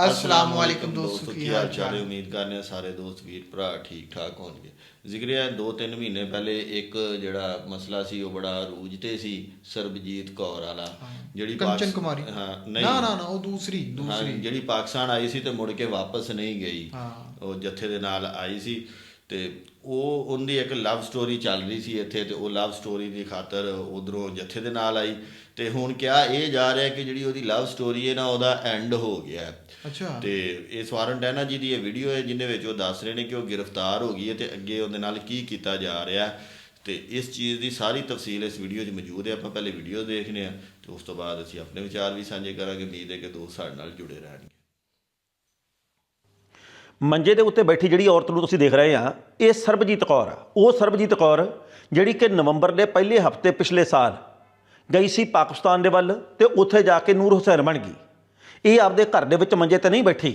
ਅਸਲਾਮ ਵਾਲੇਕੁਮ ਦੋਸਤੋ ਕੀ ਹਾਲ ਚਾਲ ਹੈ ਉਮੀਦ ਕਰਨੇ ਹਾਂ ਸਾਰੇ ਦੋਸਤ ਵੀਰ ਭਰਾ ਠੀਕ ਠਾਕ ਹੋਣਗੇ ਜ਼ਿਕਰ ਹੈ 2-3 ਮਹੀਨੇ ਪਹਿਲੇ ਇੱਕ ਜਿਹੜਾ ਮਸਲਾ ਸੀ ਉਹ ਬੜਾ ਰੂਜ ਤੇ ਸੀ ਸਰਬਜੀਤ ਕੌਰ ਵਾਲਾ ਜਿਹੜੀ ਕੰਚਨ ਕੁਮਾਰੀ ਹਾਂ ਨਹੀਂ ਨਾ ਨਾ ਨਾ ਉਹ ਦੂਸਰੀ ਦੂਸਰੀ ਜਿਹੜੀ ਪਾਕਿਸਤਾਨ ਆਈ ਸੀ ਤੇ ਮੁੜ ਕੇ ਵਾਪਸ ਨਹੀਂ ਗਈ ਹਾਂ ਉਹ ਜੱਥੇ ਦੇ ਨਾਲ ਆਈ ਸੀ ਤੇ ਉਹ ਉਹਦੀ ਇੱਕ ਲਵ ਸਟੋਰੀ ਚੱਲ ਰਹੀ ਸੀ ਇੱਥੇ ਤੇ ਉਹ ਲਵ ਸਟੋਰੀ ਦੀ ਖਾਤਰ ਉਧਰੋਂ ਜੱਥੇ ਦੇ ਨਾਲ ਆਈ ਤੇ ਹੁਣ ਕਿਹਾ ਇਹ ਜਾ ਰਿਹਾ ਕਿ ਜਿਹੜੀ ਉਹਦੀ ਲਵ ਸਟੋਰੀ ਹੈ ਨਾ ਉਹਦਾ ਐਂਡ ਹੋ ਗਿਆ ਹੈ। ਅੱਛਾ ਤੇ ਇਹ ਸਵਾਰਨ ਟੈਨਾ ਜੀ ਦੀ ਇਹ ਵੀਡੀਓ ਹੈ ਜਿੰਦੇ ਵਿੱਚ ਉਹ ਦੱਸ ਰਹੇ ਨੇ ਕਿ ਉਹ ਗ੍ਰਿਫਤਾਰ ਹੋ ਗਈ ਹੈ ਤੇ ਅੱਗੇ ਉਹਦੇ ਨਾਲ ਕੀ ਕੀਤਾ ਜਾ ਰਿਹਾ। ਤੇ ਇਸ ਚੀਜ਼ ਦੀ ਸਾਰੀ ਤਫਸੀਲ ਇਸ ਵੀਡੀਓ 'ਚ ਮੌਜੂਦ ਹੈ ਆਪਾਂ ਪਹਿਲੇ ਵੀਡੀਓ ਦੇਖਨੇ ਆ ਤੇ ਉਸ ਤੋਂ ਬਾਅਦ ਅਸੀਂ ਆਪਣੇ ਵਿਚਾਰ ਵੀ ਸਾਂਝੇ ਕਰਾਂਗੇ ਉਮੀਦ ਹੈ ਕਿ ਦੋਸਤ ਸਾਡੇ ਨਾਲ ਜੁੜੇ ਰਹਿਣਗੇ ਮੰਜੇ ਦੇ ਉੱਤੇ ਬੈਠੀ ਜਿਹੜੀ ਔਰਤ ਨੂੰ ਤੁਸੀਂ ਦੇਖ ਰਹੇ ਆ, ਇਹ ਸਰਬਜੀਤ ਕੌਰ ਆ। ਉਹ ਸਰਬਜੀਤ ਕੌਰ ਜਿਹੜੀ ਕਿ ਨਵੰਬਰ ਦੇ ਪਹਿਲੇ ਹਫ਼ਤੇ ਪਿਛਲੇ ਸਾਲ ਗਈ ਸੀ ਪਾਕਿਸਤਾਨ ਦੇ ਵੱਲ ਤੇ ਉੱਥੇ ਜਾ ਕੇ ਨੂਰ ਹੁਸੈਨ ਬਣ ਗਈ। ਇਹ ਆਪਦੇ ਘਰ ਦੇ ਵਿੱਚ ਮੰਜੇ ਤੇ ਨਹੀਂ ਬੈਠੀ।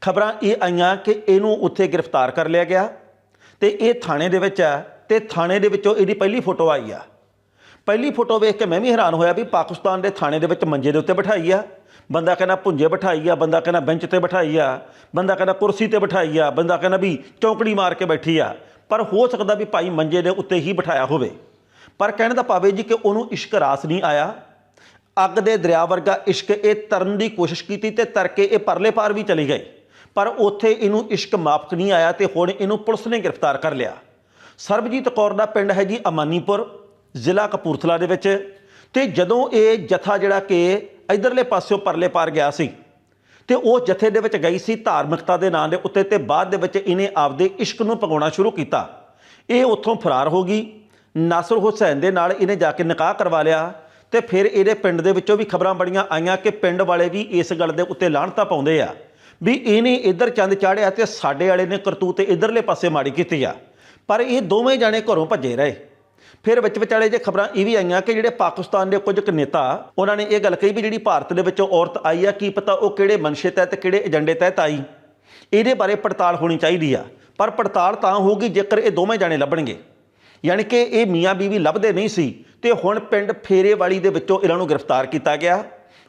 ਖਬਰਾਂ ਇਹ ਆਈਆਂ ਕਿ ਇਹਨੂੰ ਉੱਥੇ ਗ੍ਰਿਫਤਾਰ ਕਰ ਲਿਆ ਗਿਆ ਤੇ ਇਹ ਥਾਣੇ ਦੇ ਵਿੱਚ ਆ ਤੇ ਥਾਣੇ ਦੇ ਵਿੱਚੋਂ ਇਹਦੀ ਪਹਿਲੀ ਫੋਟੋ ਆਈ ਆ। ਪਹਿਲੀ ਫੋਟੋ ਵੇਖ ਕੇ ਮੈਂ ਵੀ ਹੈਰਾਨ ਹੋਇਆ ਵੀ ਪਾਕਿਸਤਾਨ ਦੇ ਥਾਣੇ ਦੇ ਵਿੱਚ ਮੰਜੇ ਦੇ ਉੱਤੇ ਬਿਠਾਈ ਆ। ਬੰਦਾ ਕਹਿੰਦਾ ਪੁੰਜੇ ਬਿਠਾਈ ਆ, ਬੰਦਾ ਕਹਿੰਦਾ ਬੈਂਚ ਤੇ ਬਿਠਾਈ ਆ, ਬੰਦਾ ਕਹਿੰਦਾ ਕੁਰਸੀ ਤੇ ਬਿਠਾਈ ਆ, ਬੰਦਾ ਕਹਿੰਦਾ ਵੀ ਚੌਂਕੜੀ ਮਾਰ ਕੇ ਬੈਠੀ ਆ। ਪਰ ਹੋ ਸਕਦਾ ਵੀ ਭਾਈ ਮੰਜੇ ਦੇ ਉੱਤੇ ਹੀ ਬਿਠਾਇਆ ਹੋਵੇ। ਪਰ ਕਹਿਣ ਦਾ ਭਾਵੇਂ ਜੀ ਕਿ ਉਹਨੂੰ ਇਸ਼ਕ ਰਾਸ ਨਹੀਂ ਆਇਆ। ਅੱਗ ਦੇ ਦਰਿਆ ਵਰਗਾ ਇਸ਼ਕ ਇਹ ਤਰਨ ਦੀ ਕੋਸ਼ਿਸ਼ ਕੀਤੀ ਤੇ ਤਰ ਕੇ ਇਹ ਪਰਲੇ ਪਾਰ ਵੀ ਚਲੀ ਗਈ। ਪਰ ਉੱਥੇ ਇਹਨੂੰ ਇਸ਼ਕ ਮਾਫਕ ਨਹੀਂ ਆਇਆ ਤੇ ਹੁਣ ਇਹਨੂੰ ਪੁਲਿਸ ਨੇ ਗ੍ਰਿਫਤਾਰ ਕਰ ਲਿਆ। ਸਰਬਜੀਤ ਕੌਰ ਦਾ ਪਿੰਡ ਹੈ ਜੀ ਅਮਾਨੀਪੁਰ। ਜ਼ਿਲ੍ਹਾ ਕਪੂਰਥਲਾ ਦੇ ਵਿੱਚ ਤੇ ਜਦੋਂ ਇਹ ਜਥਾ ਜਿਹੜਾ ਕਿ ਇਧਰਲੇ ਪਾਸਿਓਂ ਪਰਲੇ ਪਾਰ ਗਿਆ ਸੀ ਤੇ ਉਹ ਜਥੇ ਦੇ ਵਿੱਚ ਗਈ ਸੀ, ਧਾਰਮਿਕਤਾ ਦੇ ਨਾਂ ਦੇ ਉੱਤੇ ਤੇ ਬਾਅਦ ਦੇ ਵਿੱਚ ਇਹਨੇ ਆਪਦੇ ਇਸ਼ਕ ਨੂੰ ਪਗਾਉਣਾ ਸ਼ੁਰੂ ਕੀਤਾ। ਇਹ ਉੱਥੋਂ ਫਰਾਰ ਹੋ ਗਈ। ਨਾਸਰ ਹੁਸੈਨ ਦੇ ਨਾਲ ਇਹਨੇ ਜਾ ਕੇ ਨਿਕਾਹ ਕਰਵਾ ਲਿਆ ਤੇ ਫਿਰ ਇਹਦੇ ਪਿੰਡ ਦੇ ਵਿੱਚੋਂ ਵੀ ਖਬਰਾਂ ਬੜੀਆਂ ਆਈਆਂ ਕਿ ਪਿੰਡ ਵਾਲੇ ਵੀ ਇਸ ਗੱਲ ਦੇ ਉੱਤੇ ਲਾਹਣਤਾ ਪਾਉਂਦੇ ਆ ਵੀ ਇਹਨੇ ਇੱਧਰ ਚੰਦ ਚਾੜਿਆ ਤੇ ਸਾਡੇ ਵਾਲੇ ਨੇ ਕਰਤੂਤ ਇਧਰਲੇ ਪਾਸੇ ਮਾੜੀ ਕੀਤੀ ਆ। ਪਰ ਇਹ ਦੋਵੇਂ ਜਾਣੇ ਘਰੋਂ ਭੱਜੇ ਰਹੇ। ਫਿਰ ਵਿੱਚ ਵਿਚਾਲੇ ਜੇ ਖਬਰਾਂ ਇਹ ਵੀ ਆਈਆਂ ਕਿ ਜਿਹੜੇ ਪਾਕਿਸਤਾਨ ਦੇ ਕੁਝ ਕੁ ਨੇਤਾ, ਉਹਨਾਂ ਨੇ ਇਹ ਗੱਲ ਕਹੀ ਵੀ ਜਿਹੜੀ ਭਾਰਤ ਦੇ ਵਿੱਚੋਂ ਔਰਤ ਆਈ ਆ, ਕੀ ਪਤਾ ਉਹ ਕਿਹੜੇ ਮਨਸ਼ੇ ਤਹਿਤ ਕਿਹੜੇ ਏਜੰਡੇ ਤਹਿਤ ਆਈ। ਇਹਦੇ ਬਾਰੇ ਪੜਤਾਲ ਹੋਣੀ ਚਾਹੀਦੀ ਆ, ਪਰ ਪੜਤਾਲ ਤਾਂ ਹੋਊਗੀ ਜੇਕਰ ਇਹ ਦੋਵੇਂ ਜਾਣੇ ਲੱਭਣਗੇ। ਯਾਨੀ ਕਿ ਇਹ ਮੀਆਂ ਬੀਵੀ ਲੱਭਦੇ ਨਹੀਂ ਸੀ ਤੇ ਹੁਣ ਪਿੰਡ ਫੇਰੇ ਵਾਲੀ ਦੇ ਵਿੱਚੋਂ ਇਹਨਾਂ ਨੂੰ ਗ੍ਰਿਫਤਾਰ ਕੀਤਾ ਗਿਆ।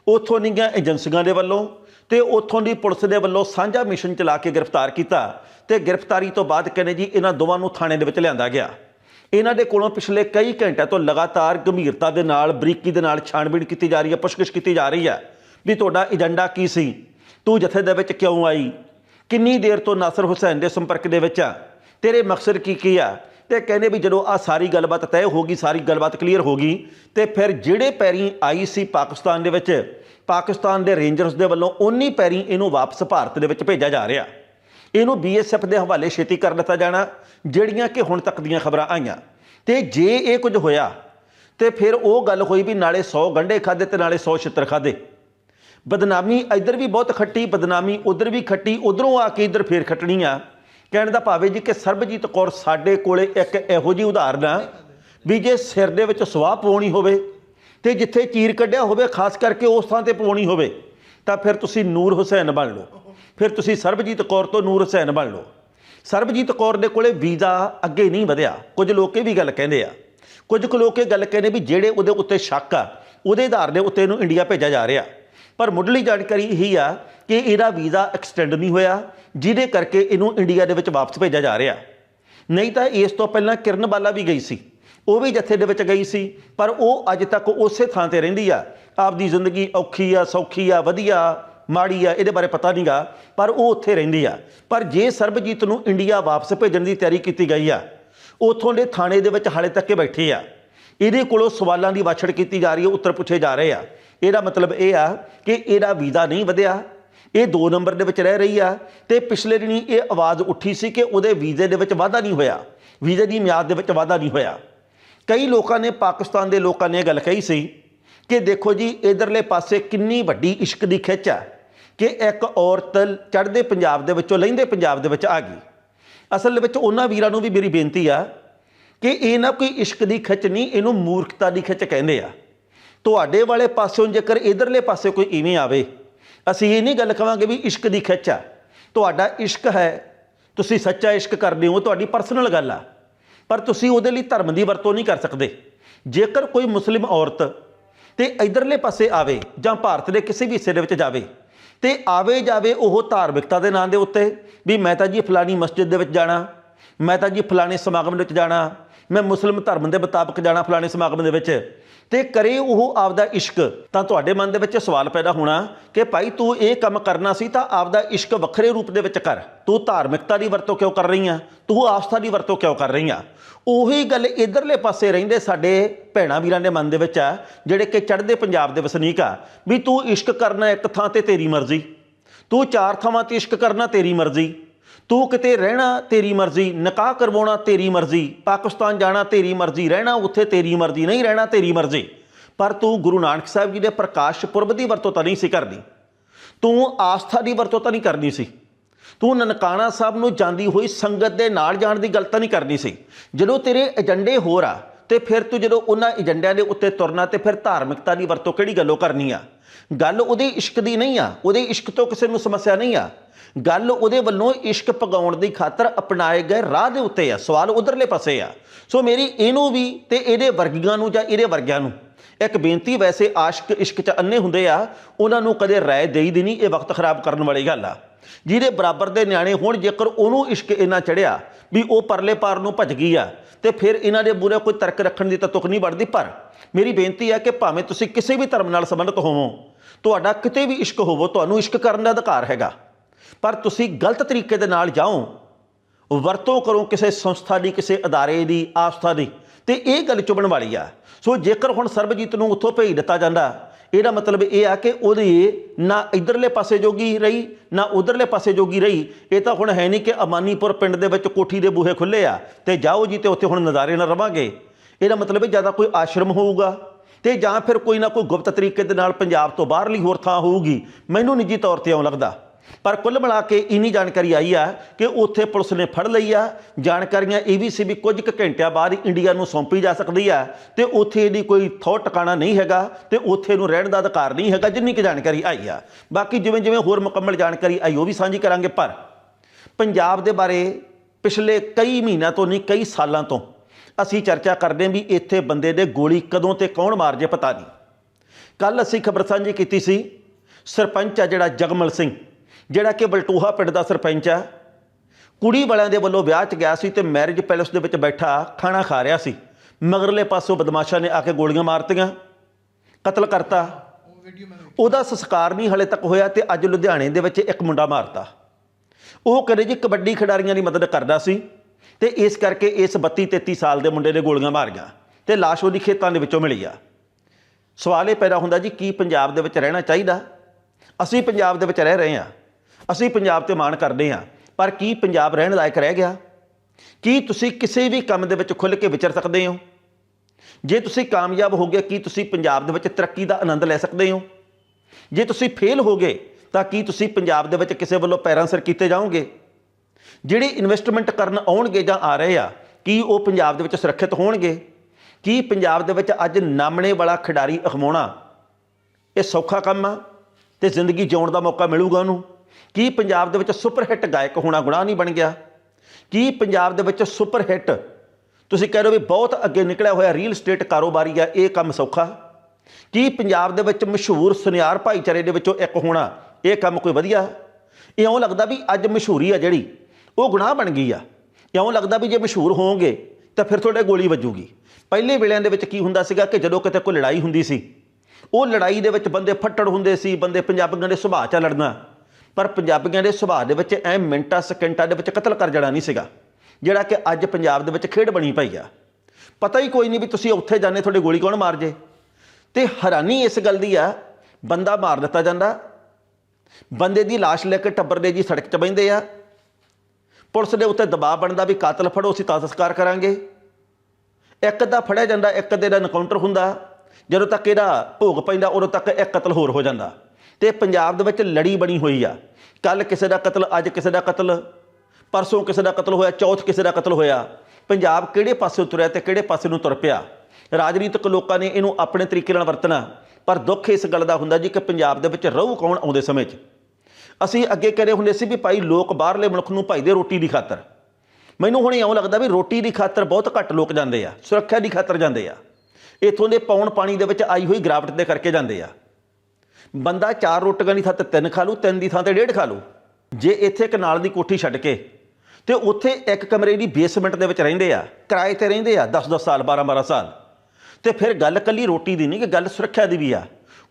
ਉਥੋਂ ਦੀਆਂ ਏਜੰਸੀਆਂ ਦੇ ਵੱਲੋਂ ਤੇ ਉਥੋਂ ਦੀ ਪੁਲਿਸ ਦੇ ਵੱਲੋਂ ਸਾਂਝਾ ਮਿਸ਼ਨ ਚਲਾ ਕੇ ਗ੍ਰਿਫਤਾਰ ਕੀਤਾ ਤੇ ਗ੍ਰਿਫਤਾਰੀ ਤੋਂ ਬਾਅਦ ਕਹਿੰਦੇ ਜੀ ਇਹਨਾਂ ਦੋਵਾਂ ਨੂੰ ਥਾਣੇ ਦੇ ਵਿੱਚ ਲਿਆਂਦਾ ਗਿਆ। ਇਹਨਾਂ ਦੇ ਕੋਲੋਂ ਪਿਛਲੇ ਕਈ ਘੰਟਿਆਂ ਤੋਂ ਲਗਾਤਾਰ ਗੰਭੀਰਤਾ ਦੇ ਨਾਲ, ਬਰੀਕੀ ਦੇ ਨਾਲ ਛਾਣਬੀਣ ਕੀਤੀ ਜਾ ਰਹੀ ਹੈ, ਪੁੱਛਗਿੱਛ ਕੀਤੀ ਜਾ ਰਹੀ ਹੈ ਵੀ ਤੁਹਾਡਾ ਏਜੰਡਾ ਕੀ ਸੀ? ਤੂੰ ਜਥੇ ਦੇ ਵਿੱਚ ਕਿਉਂ ਆਈ? ਕਿੰਨੀ ਦੇਰ ਤੋਂ ਨਾਸਰ ਹੁਸੈਨ ਦੇ ਸੰਪਰਕ ਦੇ ਵਿੱਚ ਆ? ਤੇਰੇ ਮਕਸਦ ਕੀ ਕੀ ਆ? ਤੇ ਕਹਿੰਦੇ ਵੀ ਜਦੋਂ ਆ ਸਾਰੀ ਗੱਲਬਾਤ ਤੈਅ ਹੋ ਗਈ, ਸਾਰੀ ਗੱਲਬਾਤ ਕਲੀਅਰ ਹੋ ਗਈ, ਤੇ ਫਿਰ ਜਿਹੜੇ ਪੈਰੀ ਆਈ ਸੀ ਪਾਕਿਸਤਾਨ ਦੇ ਵਿੱਚ, ਪਾਕਿਸਤਾਨ ਦੇ ਰੇਂਜਰਸ ਦੇ ਵੱਲੋਂ ਉਨੀ ਪੈਰੀ ਇਹਨੂੰ ਵਾਪਸ ਭਾਰਤ ਦੇ ਵਿੱਚ ਭੇਜਿਆ ਜਾ ਰਿਹਾ। ਇਹਨੂੰ ਬੀਐਸਐਫ ਦੇ ਹਵਾਲੇ ਛੇਤੀ ਕਰ ਦਿੱਤਾ ਜਾਣਾ, ਜਿਹੜੀਆਂ ਕਿ ਹੁਣ ਤੱਕ ਦੀਆਂ ਖਬਰਾਂ ਆਈਆਂ। ਤੇ ਜੇ ਇਹ ਕੁਝ ਹੋਇਆ, ਤੇ ਫਿਰ ਉਹ ਗੱਲ ਹੋਈ ਵੀ ਨਾਲੇ 100 ਗੰਢੇ ਖਾਦੇ ਤੇ ਨਾਲੇ 100 ਛਿੱਤਰ ਖਾਦੇ ਬਦਨਾਮੀ ਇੱਧਰ ਵੀ ਬਹੁਤ ਖੱਟੀ, ਬਦਨਾਮੀ ਉਧਰ ਵੀ ਖੱਟੀ, ਉਧਰੋਂ ਆ ਕੇ ਇੱਧਰ ਫੇਰ ਖੱਟਣੀ ਆ। ਕਹਿਣ ਦਾ ਭਾਵੇਂ ਜੀ ਕਿ ਸਰਬਜੀਤ ਕੌਰ ਸਾਡੇ ਕੋਲੇ ਇੱਕ ਇਹੋ ਜਿਹੀ ਉਦਾਹਰਨ ਆ ਵੀ ਜੇ ਸਿਰ ਦੇ ਵਿੱਚ ਸਵਾਹ ਪਵਾਉਣੀ ਹੋਵੇ ਤੇ ਜਿੱਥੇ ਚੀਰ ਕੱਢਿਆ ਹੋਵੇ, ਖਾਸ ਕਰਕੇ ਉਸ ਥਾਂ ਤੇ ਪਵਾਉਣੀ ਹੋਵੇ, ਤਾਂ ਫਿਰ ਤੁਸੀਂ ਨੂਰ ਹੁਸੈਨ ਬਣ ਲਓ। ਫਿਰ ਤੁਸੀਂ ਸਰਬਜੀਤ ਕੌਰ ਤੋਂ ਨੂਰ ਹੁਸੈਨ ਬਣ ਲਓ। ਸਰਬਜੀਤ ਕੌਰ ਦੇ ਕੋਲੇ ਵੀਜ਼ਾ ਅੱਗੇ ਨਹੀਂ ਵਧਿਆ। ਕੁਝ ਲੋਕ ਇਹ ਵੀ ਗੱਲ ਕਹਿੰਦੇ ਆ। ਕੁਝ ਕੁ ਲੋਕ ਇਹ ਗੱਲ ਕਹਿੰਦੇ ਵੀ ਜਿਹੜੇ ਉਹਦੇ ਉੱਤੇ ਸ਼ੱਕ ਆ, ਉਹਦੇ ਆਧਾਰ ਦੇ ਉੱਤੇ ਇਹਨੂੰ ਇੰਡੀਆ ਭੇਜਿਆ ਜਾ ਰਿਹਾ। ਪਰ ਮੁੱਢਲੀ ਜਾਣਕਾਰੀ ਇਹੀ ਆ ਕਿ ਇਹਦਾ ਵੀਜ਼ਾ ਐਕਸਟੈਂਡ ਨਹੀਂ ਹੋਇਆ, ਜਿਹਦੇ ਕਰਕੇ ਇਹਨੂੰ ਇੰਡੀਆ ਦੇ ਵਿੱਚ ਵਾਪਸ ਭੇਜਿਆ ਜਾ ਰਿਹਾ। ਨਹੀਂ ਤਾਂ ਇਸ ਤੋਂ ਪਹਿਲਾਂ ਕਿਰਨ ਬਾਲਾ ਵੀ ਗਈ ਸੀ। ਉਹ ਵੀ ਜੱਥੇ ਦੇ ਵਿੱਚ ਗਈ ਸੀ, ਪਰ ਉਹ ਅੱਜ ਤੱਕ ਉਸੇ ਥਾਂ ਤੇ ਰਹਿੰਦੀ ਆ। ਆਪਦੀ ਜ਼ਿੰਦਗੀ ਔਖੀ ਆ, ਸੌਖੀ ਆ, ਵਧੀਆ। ਮਾੜੀ ਆ, ਇਹਦੇ ਬਾਰੇ ਪਤਾ ਨਹੀਂਗਾ, ਪਰ ਉਹ ਉੱਥੇ ਰਹਿੰਦੀ ਆ। ਪਰ ਜੇ ਸਰਬਜੀਤ ਨੂੰ ਇੰਡੀਆ ਵਾਪਸ ਭੇਜਣ ਦੀ ਤਿਆਰੀ ਕੀਤੀ ਗਈ ਆ, ਉਥੋਂ ਦੇ ਥਾਣੇ ਦੇ ਵਿੱਚ ਹਾਲੇ ਤੱਕ ਇਹ ਬੈਠੇ ਆ। ਇਹਦੇ ਕੋਲੋਂ ਸਵਾਲਾਂ ਦੀ ਵਾਛੜ ਕੀਤੀ ਜਾ ਰਹੀ ਹੈ ਉੱਤਰ ਪੁੱਛੇ ਜਾ ਰਹੇ ਆ। ਇਹਦਾ ਮਤਲਬ ਇਹ ਆ ਕਿ ਇਹਦਾ ਵੀਜ਼ਾ ਨਹੀਂ ਵਧਿਆ, ਇਹ 2 ਨੰਬਰ ਦੇ ਵਿੱਚ ਰਹਿ ਰਹੀ ਆ ਤੇ ਪਿਛਲੇ ਦਿਨੀ ਇਹ ਆਵਾਜ਼ ਉੱਠੀ ਸੀ ਕਿ ਉਹਦੇ ਵੀਜ਼ੇ ਦੇ ਵਿੱਚ ਵਾਧਾ ਨਹੀਂ ਹੋਇਆ, ਵੀਜ਼ੇ ਦੀ ਮਿਆਦ ਦੇ ਵਿੱਚ ਵਾਧਾ ਨਹੀਂ ਹੋਇਆ। ਕਈ ਲੋਕਾਂ ਨੇ ਪਾਕਿਸਤਾਨ ਦੇ ਲੋਕਾਂ ਨੇ ਇਹ ਗੱਲ ਕਹੀ ਸੀ ਕਿ ਦੇਖੋ ਜੀ, ਇਧਰਲੇ ਪਾਸੇ ਕਿੰਨੀ ਵੱਡੀ ਇਸ਼ਕ ਦੀ ਖਿੱਚ ਆ। ਕਿ ਇੱਕ ਔਰਤ ਚੜ੍ਹਦੇ ਪੰਜਾਬ ਦੇ ਵਿੱਚੋਂ ਲਹਿੰਦੇ ਪੰਜਾਬ ਦੇ ਵਿੱਚ ਆ ਗਈ। ਅਸਲ ਵਿੱਚ ਉਹਨਾਂ ਵੀਰਾਂ ਨੂੰ ਵੀ ਮੇਰੀ ਬੇਨਤੀ ਆ ਕਿ ਇਹ ਨਾ ਕੋਈ ਇਸ਼ਕ ਦੀ ਖਿੱਚ ਨਹੀਂ, ਇਹਨੂੰ ਮੂਰਖਤਾ ਦੀ ਖਿੱਚ ਕਹਿੰਦੇ ਆ। ਤੁਹਾਡੇ ਵਾਲੇ ਪਾਸਿਓਂ ਜੇਕਰ ਇਧਰਲੇ ਪਾਸੇ ਕੋਈ ਇਵੇਂ ਆਵੇ, ਅਸੀਂ ਇਹ ਨਹੀਂ ਗੱਲ ਕਵਾਂਗੇ ਵੀ ਇਸ਼ਕ ਦੀ ਖਿੱਚ ਆ। ਤੁਹਾਡਾ ਇਸ਼ਕ ਹੈ, ਤੁਸੀਂ ਸੱਚਾ ਇਸ਼ਕ ਕਰਦੇ ਹੋ, ਤੁਹਾਡੀ ਪਰਸਨਲ ਗੱਲ ਆ। ਪਰ ਤੁਸੀਂ ਉਹਦੇ ਲਈ ਧਰਮ ਦੀ ਵਰਤੋਂ ਨਹੀਂ ਕਰ ਸਕਦੇ। ਜੇਕਰ ਕੋਈ ਮੁਸਲਿਮ ਔਰਤ ਤੇ ਇਧਰਲੇ ਪਾਸੇ ਆਵੇ ਜਾਂ ਭਾਰਤ ਦੇ ਕਿਸੇ ਵੀ ਹਿੱਸੇ ਦੇ ਵਿੱਚ ਜਾਵੇ ਤੇ ਆਵੇ ਜਾਵੇ ਉਹ ਧਾਰਮਿਕਤਾ ਦੇ ਨਾਂ ਦੇ ਉੱਤੇ ਵੀ ਮੈਂ ਤਾਂ ਜੀ ਫਲਾਣੀ ਮਸਜਿਦ ਦੇ ਵਿੱਚ ਜਾਣਾ, ਮੈਂ ਤਾਂ ਜੀ ਫਲਾਣੇ ਸਮਾਗਮ ਦੇ ਵਿੱਚ ਜਾਣਾ, ਮੈਂ ਮੁਸਲਿਮ ਧਰਮ ਦੇ ਮੁਤਾਬਕ ਜਾਣਾ ਫਲਾਣੇ ਸਮਾਗਮ ਦੇ ਵਿੱਚ। ਤੇ ਕਰੇ ਉਹ ਆਪਦਾ ਇਸ਼ਕ। ਤਾਂ ਤੁਹਾਡੇ ਮਨ ਦੇ ਵਿੱਚ ਸਵਾਲ ਪੈਦਾ ਹੋਣਾ ਕਿ ਭਾਈ ਤੂੰ ਇਹ ਕੰਮ ਕਰਨਾ ਸੀ ਤਾਂ ਆਪਦਾ ਇਸ਼ਕ ਵੱਖਰੇ ਰੂਪ ਦੇ ਵਿੱਚ ਕਰ। ਤੂੰ ਧਾਰਮਿਕਤਾ ਦੀ ਵਰਤੋਂ ਕਿਉਂ ਕਰ ਰਹੀ ਆ ਤੂੰ ਆਸਥਾ ਦੀ ਵਰਤੋਂ ਕਿਉਂ ਕਰ ਰਹੀ ਆ ਉਹੀ ਗੱਲ ਇਧਰਲੇ ਪਾਸੇ ਰਹਿੰਦੇ ਸਾਡੇ ਭੈਣਾ ਵੀਰਾਂ ਦੇ ਮਨ ਦੇ ਵਿੱਚ ਆ, ਜਿਹੜੇ ਕਿ ਚੜ੍ਹਦੇ ਪੰਜਾਬ ਦੇ ਵਸਨੀਕ ਆ, ਵੀ ਤੂੰ ਇਸ਼ਕ ਕਰਨਾ ਇੱਕ ਥਾਂ ਤੇ ਤੇਰੀ ਮਰਜ਼ੀ। ਤੂੰ ਚਾਰ ਥਾਵਾਂ ਤੇ ਇਸ਼ਕ ਕਰਨਾ ਤੇਰੀ ਮਰਜ਼ੀ। ਤੂੰ ਕਿਤੇ ਰਹਿਣਾ, ਤੇਰੀ ਮਰਜ਼ੀ। ਨਿਕਾਹ ਕਰਵਾਉਣਾ, ਤੇਰੀ ਮਰਜ਼ੀ। ਪਾਕਿਸਤਾਨ ਜਾਣਾ, ਤੇਰੀ ਮਰਜ਼ੀ। ਰਹਿਣਾ, ਉੱਥੇ ਤੇਰੀ ਮਰਜ਼ੀ। ਨਹੀਂ ਰਹਿਣਾ, ਤੇਰੀ ਮਰਜ਼ੀ। ਪਰ ਤੂੰ ਗੁਰੂ ਨਾਨਕ ਸਾਹਿਬ ਜੀ ਦੇ ਪ੍ਰਕਾਸ਼ ਪੁਰਬ ਦੀ ਵਰਤੋਂ ਤਾਂ ਨਹੀਂ ਸੀ ਕਰਨੀ ਤੂੰ ਆਸਥਾ ਦੀ ਵਰਤੋਂ ਤਾਂ ਨਹੀਂ ਕਰਨੀ ਸੀ। ਤੂੰ ਨਨਕਾਣਾ ਸਾਹਿਬ ਨੂੰ ਜਾਂਦੀ ਹੋਈ ਸੰਗਤ ਦੇ ਨਾਲ ਜਾਣ ਦੀ ਗੱਲ ਤਾਂ ਨਹੀਂ ਕਰਨੀ ਸੀ। ਜਦੋਂ ਤੇਰੇ ਏਜੰਡੇ ਹੋਰ ਆ, ਤੇ ਫਿਰ ਤੂੰ ਜਦੋਂ ਉਹਨਾਂ ਏਜੰਡਿਆਂ ਦੇ ਉੱਤੇ ਤੁਰਨਾ, ਤੇ ਫਿਰ ਧਾਰਮਿਕਤਾ ਦੀ ਵਰਤੋਂ ਕਿਹੜੀ ਗੱਲੋਂ ਕਰਨੀ ਆ? ਗੱਲ ਉਹਦੇ ਇਸ਼ਕ ਦੀ ਨਹੀਂ ਆ, ਉਹਦੇ ਇਸ਼ਕ ਤੋਂ ਕਿਸੇ ਨੂੰ ਸਮੱਸਿਆ ਨਹੀਂ ਆ। ਗੱਲ ਉਹਦੇ ਵੱਲੋਂ ਇਸ਼ਕ ਪਗਾਉਣ ਦੀ ਖਾਤਰ ਅਪਣਾਏ ਗਏ ਰਾਹ ਦੇ ਉੱਤੇ ਆ, ਸਵਾਲ ਉਧਰਲੇ ਪਾਸੇ ਆ। ਸੋ ਮੇਰੀ ਇਹਨੂੰ ਵੀ ਤੇ ਇਹਦੇ ਵਰਗੀਆਂ ਨੂੰ ਜਾਂ ਇਹਦੇ ਵਰਗਿਆਂ ਨੂੰ, ਇੱਕ ਬੇਨਤੀ ਵੈਸੇ ਆਸ਼ਕ ਇਸ਼ਕ ਚ ਅੰਨੇ ਹੁੰਦੇ ਆ, ਉਹਨਾਂ ਨੂੰ ਕਦੇ ਰਾਏ ਦੇਈ ਦੀ ਨਹੀਂ, ਇਹ ਵਕਤ ਖਰਾਬ ਕਰਨ ਵਾਲੀ ਗੱਲ ਆ। ਜਿਹਦੇ ਬਰਾਬਰ ਦੇ ਨਿਆਣੇ ਹੋਣ, ਜੇਕਰ ਉਹਨੂੰ ਇਸ਼ਕ ਇੰਨਾ ਚੜਿਆ ਵੀ ਉਹ ਪਰਲੇ ਪਾਰ ਨੂੰ ਭੱਜ ਗਈ ਆ, ਤੇ ਫਿਰ ਇਹਨਾਂ ਦੇ ਬੁਰੇ ਕੋਈ ਤਰਕ ਰੱਖਣ ਦੀ ਤਾਂ ਤੁਕ ਨਹੀਂ ਬਣਦੀ ਪਰ ਮੇਰੀ ਬੇਨਤੀ ਆ ਕਿ ਭਾਵੇਂ ਤੁਸੀਂ ਕਿਸੇ ਵੀ ਧਰਮ ਨਾਲ ਸੰਬੰਧਿਤ ਹੋਵੋ ਤੁਹਾਡਾ ਕਿਤੇ ਵੀ ਇਸ਼ਕ ਹੋਵੋ, ਤੁਹਾਨੂੰ ਇਸ਼ਕ ਕਰਨ ਦਾ ਅਧਿਕਾਰ ਹੈਗਾ। ਪਰ ਤੁਸੀਂ ਗਲਤ ਤਰੀਕੇ ਦੇ ਨਾਲ ਜਾਓ, ਵਰਤੋਂ ਕਰੋ ਕਿਸੇ ਸੰਸਥਾ ਦੀ, ਕਿਸੇ ਅਦਾਰੇ ਦੀ, ਆਸਥਾ ਦੀ, ਤੇ ਇਹ ਗੱਲ ਚੁਬਣ ਵਾਲੀ ਆ। ਸੋ ਜੇਕਰ ਹੁਣ ਸਰਬਜੀਤ ਨੂੰ ਉੱਥੋਂ ਭੇਜ ਦਿੱਤਾ ਜਾਂਦਾ, ਇਹਦਾ ਮਤਲਬ ਇਹ ਆ ਕਿ ਉਹਦੀ ਨਾ ਇਧਰਲੇ ਪਾਸੇ ਜੋਗੀ ਰਹੀ, ਨਾ ਉਧਰਲੇ ਪਾਸੇ ਜੋਗੀ ਰਹੀ। ਇਹ ਤਾਂ ਹੁਣ ਹੈ ਨਹੀਂ ਕਿ ਅਮਾਨੀਪੁਰ ਪਿੰਡ ਦੇ ਵਿੱਚ ਕੋਠੀ ਦੇ ਬੂਹੇ ਖੁੱਲੇ ਆ, ਤੇ ਜਾਓ ਜੀ ਤੇ ਉੱਥੇ ਹੁਣ ਨਜ਼ਾਰੇ ਨਾਲ ਰਵਾਂਗੇ। ਇਹਦਾ ਮਤਲਬ ਇਹ ਜ਼ਿਆਦਾ ਕੋਈ ਆਸ਼ਰਮ ਹੋਊਗਾ। ਤੇ ਜਾਂ ਫਿਰ ਕੋਈ ਨਾ ਕੋਈ ਗੁਪਤ ਤਰੀਕੇ ਦੇ ਨਾਲ ਪੰਜਾਬ ਤੋਂ ਬਾਹਰਲੀ ਹੋਰ ਥਾਂ ਹੋਊਗੀ। ਮੈਨੂੰ ਨਿੱਜੀ ਤੌਰ ਤੇ ਇਉਂ ਲੱਗਦਾ। ਪਰ ਕੁੱਲ ਮਿਲਾ ਕੇ ਇੰਨੀ ਜਾਣਕਾਰੀ ਆਈ ਆ ਕਿ ਉੱਥੇ ਪੁਲਿਸ ਨੇ ਫੜ ਲਈ ਆ। ਜਾਣਕਾਰੀਆਂ ਇਹ ਵੀ ਸੀ ਵੀ ਕੁਝ ਕੁ ਘੰਟਿਆਂ ਬਾਅਦ ਇੰਡੀਆ ਨੂੰ ਸੌਂਪੀ ਜਾ ਸਕਦੀ ਆ ਤੇ ਉੱਥੇ ਇਹਦੀ ਕੋਈ ਥੋ ਟਿਕਾਣਾ ਨਹੀਂ ਹੈਗਾ ਤੇ ਉੱਥੇ ਨੂੰ ਰਹਿਣ ਦਾ ਅਧਿਕਾਰ ਨਹੀਂ ਹੈਗਾ, ਜਿੰਨੀ ਕਿ ਜਾਣਕਾਰੀ ਆਈ ਆ। ਬਾਕੀ ਜਿਵੇਂ ਜਿਵੇਂ ਹੋਰ ਮੁਕੰਮਲ ਜਾਣਕਾਰੀ ਆਈ ਉਹ ਵੀ ਸਾਂਝੀ ਕਰਾਂਗੇ, ਪਰ ਪੰਜਾਬ ਦੇ ਬਾਰੇ ਪਿਛਲੇ ਕਈ ਮਹੀਨਿਆਂ ਤੋਂ ਨਹੀਂ, ਕਈ ਸਾਲਾਂ ਤੋਂ ਅਸੀਂ ਚਰਚਾ ਕਰਦੇ ਵੀ ਇੱਥੇ ਬੰਦੇ ਦੇ ਗੋਲੀ ਕਦੋਂ ਤੇ ਕੌਣ ਮਾਰ ਜੇ ਪਤਾ ਨਹੀਂ। ਕੱਲ ਅਸੀਂ ਖਬਰ ਸਾਂਝੀ ਕੀਤੀ ਸੀ, ਸਰਪੰਚ ਆ ਜਿਹੜਾ ਜਗਮਲ ਸਿੰਘ, ਜਿਹੜਾ ਕਿ ਬਲਟੂਹਾ ਪਿੰਡ ਦਾ ਸਰਪੰਚ ਆ। ਕੁੜੀ ਵਾਲਿਆਂ ਦੇ ਵੱਲੋਂ ਵਿਆਹ 'ਚ ਗਿਆ ਸੀ ਤੇ ਮੈਰਿਜ ਪੈਲੇਸ ਦੇ ਵਿੱਚ ਬੈਠਾ, ਖਾਣਾ ਖਾ ਰਿਹਾ ਸੀ। ਮਗਰਲੇ ਪਾਸੋਂ ਬਦਮਾਸ਼ਾਂ ਨੇ ਆ ਕੇ ਗੋਲੀਆਂ ਮਾਰਤੀਆਂ, ਕਤਲ ਕਰਤਾ। ਉਹਦਾ ਸੰਸਕਾਰ ਨਹੀਂ ਹਲੇ ਤੱਕ ਹੋਇਆ ਤੇ ਅੱਜ ਲੁਧਿਆਣੇ ਦੇ ਵਿੱਚ ਇੱਕ ਮੁੰਡਾ ਮਾਰਤਾ। ਉਹ ਕਹਿੰਦੇ ਜੀ ਕਬੱਡੀ ਖਿਡਾਰੀਆਂ ਦੀ ਮਦਦ ਕਰਦਾ ਸੀ। ਤੇ ਇਸ ਕਰਕੇ ਇਸ 32 33 ਸਾਲ ਦੇ ਮੁੰਡੇ ਨੇ ਗੋਲੀਆਂ ਮਾਰੀਆਂ ਤੇ ਲਾਸ਼ ਉਹਦੀ ਖੇਤਾਂ ਦੇ ਵਿੱਚੋਂ ਮਿਲੀ ਆ। ਸਵਾਲ ਇਹ ਪੈਦਾ ਹੁੰਦਾ ਜੀ, ਕੀ ਪੰਜਾਬ ਦੇ ਵਿੱਚ ਰਹਿਣਾ ਚਾਹੀਦਾ? ਅਸੀਂ ਪੰਜਾਬ ਦੇ ਵਿੱਚ ਰਹਿ ਰਹੇ ਹਾਂ, ਅਸੀਂ ਪੰਜਾਬ ਤੇ ਮਾਣ ਕਰਦੇ ਹਾਂ, ਪਰ ਕੀ ਪੰਜਾਬ ਰਹਿਣ ਲਾਇਕ ਰਹਿ ਗਿਆ? ਕੀ ਤੁਸੀਂ ਕਿਸੇ ਵੀ ਕੰਮ ਦੇ ਵਿੱਚ ਖੁੱਲ੍ਹ ਕੇ ਵਿਚਰ ਸਕਦੇ ਹੋ? ਜੇ ਤੁਸੀਂ ਕਾਮਯਾਬ ਹੋ ਗਏ, ਕੀ ਤੁਸੀਂ ਪੰਜਾਬ ਦੇ ਵਿੱਚ ਤਰੱਕੀ ਦਾ ਆਨੰਦ ਲੈ ਸਕਦੇ ਹੋ? ਜੇ ਤੁਸੀਂ ਫੇਲ ਹੋ ਗਏ, ਤਾਂ ਕੀ ਤੁਸੀਂ ਪੰਜਾਬ ਦੇ ਵਿੱਚ ਕਿਸੇ ਵੱਲੋਂ ਪੈਰਾਂ ਸਿਰ ਕੀਤੇ ਜਾਓਗੇ? ਜਿਹੜੇ ਇਨਵੈਸਟਮੈਂਟ ਕਰਨ ਆਉਣਗੇ ਜਾਂ ਆ ਰਹੇ ਆ, ਕੀ ਉਹ ਪੰਜਾਬ ਦੇ ਵਿੱਚ ਸੁਰੱਖਿਅਤ ਹੋਣਗੇ? ਕੀ ਪੰਜਾਬ ਦੇ ਵਿੱਚ ਅੱਜ ਨਾਮਣੇ ਵਾਲਾ ਖਿਡਾਰੀ ਅਖਮਾਉਣਾ ਇਹ ਸੌਖਾ ਕੰਮ ਆ ਤੇ ਜ਼ਿੰਦਗੀ ਜਿਉਣ ਦਾ ਮੌਕਾ ਮਿਲੂਗਾ ਉਹਨੂੰ। ਕੀ ਪੰਜਾਬ ਦੇ ਵਿੱਚ ਸੁਪਰ ਹਿੱਟ ਗਾਇਕ ਹੋਣਾ ਗੁਨਾਹ ਨਹੀਂ ਬਣ ਗਿਆ? ਕੀ ਪੰਜਾਬ ਦੇ ਵਿੱਚ ਸੁਪਰ ਹਿੱਟ ਤੁਸੀਂ ਕਹਿ ਰਹੇ ਹੋ ਵੀ ਬਹੁਤ ਅੱਗੇ ਨਿਕਲਿਆ ਹੋਇਆ ਰੀਅਲ ਸਟੇਟ ਕਾਰੋਬਾਰੀ ਆ, ਇਹ ਕੰਮ ਸੌਖਾ? ਕੀ ਪੰਜਾਬ ਦੇ ਵਿੱਚ ਮਸ਼ਹੂਰ ਸੁਨਿਆਰ ਭਾਈਚਾਰੇ ਦੇ ਵਿੱਚੋਂ ਇੱਕ ਹੋਣਾ, ਇਹ ਕੰਮ ਕੋਈ ਵਧੀਆ? ਇਉਂ ਲੱਗਦਾ ਵੀ ਅੱਜ ਮਸ਼ਹੂਰੀ ਆ ਜਿਹੜੀ ਉਹ ਗੁਨਾਹ ਬਣ ਗਈ ਆ। ਇਉਂ ਲੱਗਦਾ ਵੀ ਜੇ ਮਸ਼ਹੂਰ ਹੋਵੋਗੇ, ਤਾਂ ਫਿਰ ਤੁਹਾਡੇ ਗੋਲੀ ਵੱਜੂਗੀ। ਪਹਿਲੇ ਵੇਲਿਆਂ ਦੇ ਵਿੱਚ ਕੀ ਹੁੰਦਾ ਸੀਗਾ ਕਿ ਜਦੋਂ ਕਿਤੇ ਕੋਈ ਲੜਾਈ ਹੁੰਦੀ ਸੀ, ਉਹ ਲੜਾਈ ਦੇ ਵਿੱਚ ਬੰਦੇ ਫੱਟੜ ਹੁੰਦੇ ਸੀ, ਬੰਦੇ ਪੰਜਾਬੀਆਂ ਦੇ ਸੁਭਾਅ 'ਚ ਲੜਨਾ। ਪਰ ਪੰਜਾਬੀਆਂ ਦੇ ਸੁਭਾਅ ਦੇ ਵਿੱਚ ਐ ਮਿੰਟਾਂ, ਸਕਿੰਟਾਂ ਦੇ ਵਿੱਚ ਕਤਲ ਕਰ ਜਾਣਾ ਨਹੀਂ ਸੀਗਾ, ਜਿਹੜਾ ਕਿ ਅੱਜ ਪੰਜਾਬ ਦੇ ਵਿੱਚ ਖੇਡ ਬਣੀ ਪਈ ਆ। ਪਤਾ ਹੀ ਕੋਈ ਨਹੀਂ ਵੀ ਤੁਸੀਂ ਉੱਥੇ ਜਾਂਦੇ, ਤੁਹਾਡੇ ਗੋਲੀ ਕੌਣ ਮਾਰ ਜੇ। ਤੇ ਹੈਰਾਨੀ ਇਸ ਗੱਲ ਦੀ ਆ, ਬੰਦਾ ਮਾਰ ਦਿੱਤਾ ਜਾਂਦਾ। ਬੰਦੇ ਦੀ ਲਾਸ਼ ਲੈ ਕੇ ਟੱਬਰ ਦੇ ਜੀ ਸੜਕ 'ਚ ਬੈੰਦੇ ਆ। ਪੁਲਿਸ ਦੇ ਉੱਤੇ ਦਬਾਅ ਬਣਦਾ ਵੀ ਕਾਤਲ ਫੜੋ, ਅਸੀਂ ਤਾਂ ਸੰਸਕਾਰ ਕਰਾਂਗੇ। ਇੱਕ ਦਾ ਫੜਿਆ ਜਾਂਦਾ, ਇੱਕ ਦੇ ਦਾ ਐਨਕਾਊਂਟਰ ਹੁੰਦਾ। ਜਦੋਂ ਤੱਕ ਇਹਦਾ ਭੋਗ ਪੈਂਦਾ, ਉਦੋਂ ਤੱਕ ਇੱਕ ਕਤਲ ਹੋਰ ਹੋ ਜਾਂਦਾ। ਤੇ ਪੰਜਾਬ ਦੇ ਵਿੱਚ ਲੜੀ ਬਣੀ ਹੋਈ ਆ। ਕੱਲ ਕਿਸੇ ਦਾ ਕਤਲ, ਅੱਜ ਕਿਸੇ ਦਾ ਕਤਲ, ਪਰਸੋਂ ਕਿਸੇ ਦਾ ਕਤਲ ਹੋਇਆ, ਚੌਥ ਕਿਸੇ ਦਾ ਕਤਲ ਹੋਇਆ। ਪੰਜਾਬ ਕਿਹੜੇ ਪਾਸੇ ਤੁਰਿਆ ਤੇ ਕਿਹੜੇ ਪਾਸੇ ਨੂੰ ਤੁਰ ਪਿਆ? ਰਾਜਨੀਤਿਕ ਲੋਕਾਂ ਨੇ ਇਹਨੂੰ ਆਪਣੇ ਤਰੀਕੇ ਨਾਲ ਵਰਤਣਾ। ਪਰ ਦੁੱਖ ਇਸ ਗੱਲ ਦਾ ਹੁੰਦਾ ਜੀ ਕਿ ਪੰਜਾਬ ਦੇ ਵਿੱਚ ਰਹੂ ਕੌਣ ਆਉਂਦੇ ਸਮੇਂ 'ਚ? ਅਸੀਂ ਅੱਗੇ ਕਰੇ ਹੁੰਦੇ ਸੀ ਵੀ ਭਾਈ ਲੋਕ ਬਾਹਰਲੇ ਮੁਲਕ ਨੂੰ ਭਾਈ ਦੇ ਰੋਟੀ ਦੀ ਖਾਤਰ। ਮੈਨੂੰ ਹੁਣ ਇਉਂ ਲੱਗਦਾ ਵੀ ਰੋਟੀ ਦੀ ਖਾਤਰ ਬਹੁਤ ਘੱਟ ਲੋਕ ਜਾਂਦੇ ਆ, ਸੁਰੱਖਿਆ ਦੀ ਖਾਤਰ ਜਾਂਦੇ ਆ। ਇਥੋਂ ਦੇ ਪੌਣ ਪਾਣੀ ਦੇ ਵਿੱਚ ਆਈ ਹੋਈ ਗਰਾਵਟ ਦੇ ਕਰਕੇ ਜਾਂਦੇ ਆ। ਬੰਦਾ ਚਾਰ ਰੋਟੀਆਂ ਦੀ ਥਾਂ ਤੇ ਤਿੰਨ ਖਾ ਲੂ, ਤਿੰਨ ਦੀ ਥਾਂ ਤੇ ਡੇਢ ਖਾ ਲੂ। ਜੇ ਇੱਥੇ ਕਨਾਲ ਦੀ ਕੋਠੀ ਛੱਡ ਕੇ ਤੇ ਉੱਥੇ ਇੱਕ ਕਮਰੇ ਦੀ ਬੇਸਮੈਂਟ ਦੇ ਵਿੱਚ ਰਹਿੰਦੇ ਆ, ਕਿਰਾਏ ਤੇ ਰਹਿੰਦੇ ਆ 10-10 ਸਾਲ 12-12 ਸਾਲ। ਤੇ ਫਿਰ ਗੱਲ ਕੱਲੀ ਰੋਟੀ ਦੀ ਨਹੀਂ ਕਿ ਗੱਲ ਸੁਰੱਖਿਆ ਦੀ ਵੀ ਆ।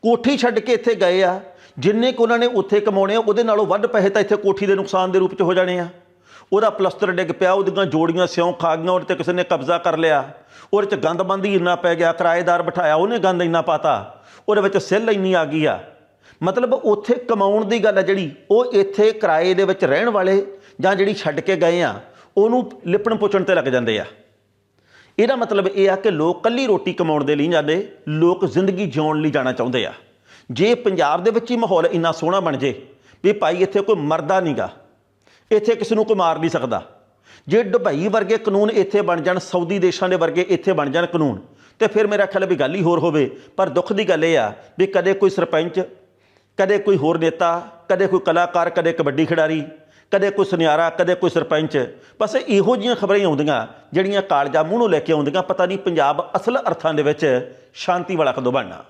ਕੋਠੀ ਛੱਡ ਕੇ ਇੱਥੇ ਗਏ ਆ ਜਿੰਨੇ ਕੁ ਉਹਨਾਂ ਨੇ ਉੱਥੇ ਕਮਾਉਣੇ ਆ, ਉਹਦੇ ਨਾਲੋਂ ਵੱਧ ਪੈਸੇ ਤਾਂ ਇੱਥੇ ਕੋਠੀ ਦੇ ਨੁਕਸਾਨ ਦੇ ਰੂਪ 'ਚ ਹੋ ਜਾਣੇ ਆ। ਉਹਦਾ ਪਲਸਤਰ ਡਿੱਗ ਪਿਆ, ਉਹਦੀਆਂ ਜੋੜੀਆਂ ਸਿਉਂ ਖਾ ਗਈਆਂ, ਉਹਦੇ ਤੇ ਕਿਸੇ ਨੇ ਕਬਜ਼ਾ ਕਰ ਲਿਆ। ਉਹਦੇ 'ਚ ਗੰਦ ਬੰਦੀ ਇੰਨਾ ਪੈ ਗਿਆ, ਕਿਰਾਏਦਾਰ ਬਿਠਾਇਆ, ਉਹਨੇ ਗੰਦ ਇੰਨਾ ਪਾਤਾ। ਉਹਦੇ ਵਿੱਚ ਸਿੱਲ ਇੰਨੀ ਆ ਗਈ ਆ। ਮਤਲਬ ਉੱਥੇ ਕਮਾਉਣ ਦੀ ਗੱਲ ਆ ਜਿਹੜੀ, ਉਹ ਇੱਥੇ ਕਿਰਾਏ ਦੇ ਵਿੱਚ ਰਹਿਣ ਵਾਲੇ ਜਾਂ ਜਿਹੜੀ ਛੱਡ ਕੇ ਗਏ ਆ, ਉਹਨੂੰ ਲਿਪਣ ਪੁੱਛਣ ਤੇ ਲੱਗ ਜਾਂਦੇ ਆ। ਇਹਦਾ ਮਤਲਬ ਇਹ ਆ ਕਿ ਲੋਕ ਕੱਲੀ ਰੋਟੀ ਕਮਾਉਣ ਦੇ ਲਈ ਜਾਂਦੇ, ਲੋਕ ਜ਼ਿੰਦਗੀ ਜਿਉਣ ਲਈ ਜਾਣਾ ਚਾਹੁੰਦੇ ਆ। ਜੇ ਪੰਜਾਬ ਦੇ ਵਿੱਚ ਹੀ ਮਾਹੌਲ ਇੰਨਾ ਸੋਹਣਾ ਬਣ ਜੇ ਵੀ ਭਾਈ ਇੱਥੇ ਕੋਈ ਮਰਦਾ ਨਹੀਂਗਾ ਇੱਥੇ ਕਿਸੇ ਨੂੰ ਕੋਈ ਮਾਰ ਨਹੀਂ ਸਕਦਾ। ਜੇ ਦੁਬਈ ਵਰਗੇ ਕਾਨੂੰਨ ਇੱਥੇ ਬਣ ਜਾਣ, ਸਾਊਦੀ ਦੇਸ਼ਾਂ ਦੇ ਵਰਗੇ ਇੱਥੇ ਬਣ ਜਾਣ ਕਾਨੂੰਨ, ਤੇ ਫਿਰ ਮੇਰਾ ਖਿਆਲ ਵੀ ਗੱਲ ਹੀ ਹੋਰ ਹੋਵੇ। ਪਰ ਦੁੱਖ ਦੀ ਗੱਲ ਇਹ ਆ ਵੀ ਕਦੇ ਕੋਈ ਸਰਪੰਚ, ਕਦੇ ਕੋਈ ਹੋਰ ਨੇਤਾ, ਕਦੇ ਕੋਈ ਕਲਾਕਾਰ, ਕਦੇ ਕਬੱਡੀ ਖਿਡਾਰੀ, ਕਦੇ ਕੋਈ ਸੁਨਿਆਰਾ, ਕਦੇ ਕੋਈ ਸਰਪੰਚ, ਬਸ ਇਹੋ ਜੀਆਂ ਖਬਰਾਂ ਹੀ ਆਉਂਦੀਆਂ ਜਿਹੜੀਆਂ ਕਾਲਜਾ ਮੂੰਹੋਂ ਲੈ ਕੇ ਆਉਂਦੀਆਂ। ਪਤਾ ਨਹੀਂ ਪੰਜਾਬ ਅਸਲ ਅਰਥਾਂ ਦੇ ਵਿੱਚ ਸ਼ਾਂਤੀ ਵਾਲਾ ਕਦੋਂ ਬਣਨਾ।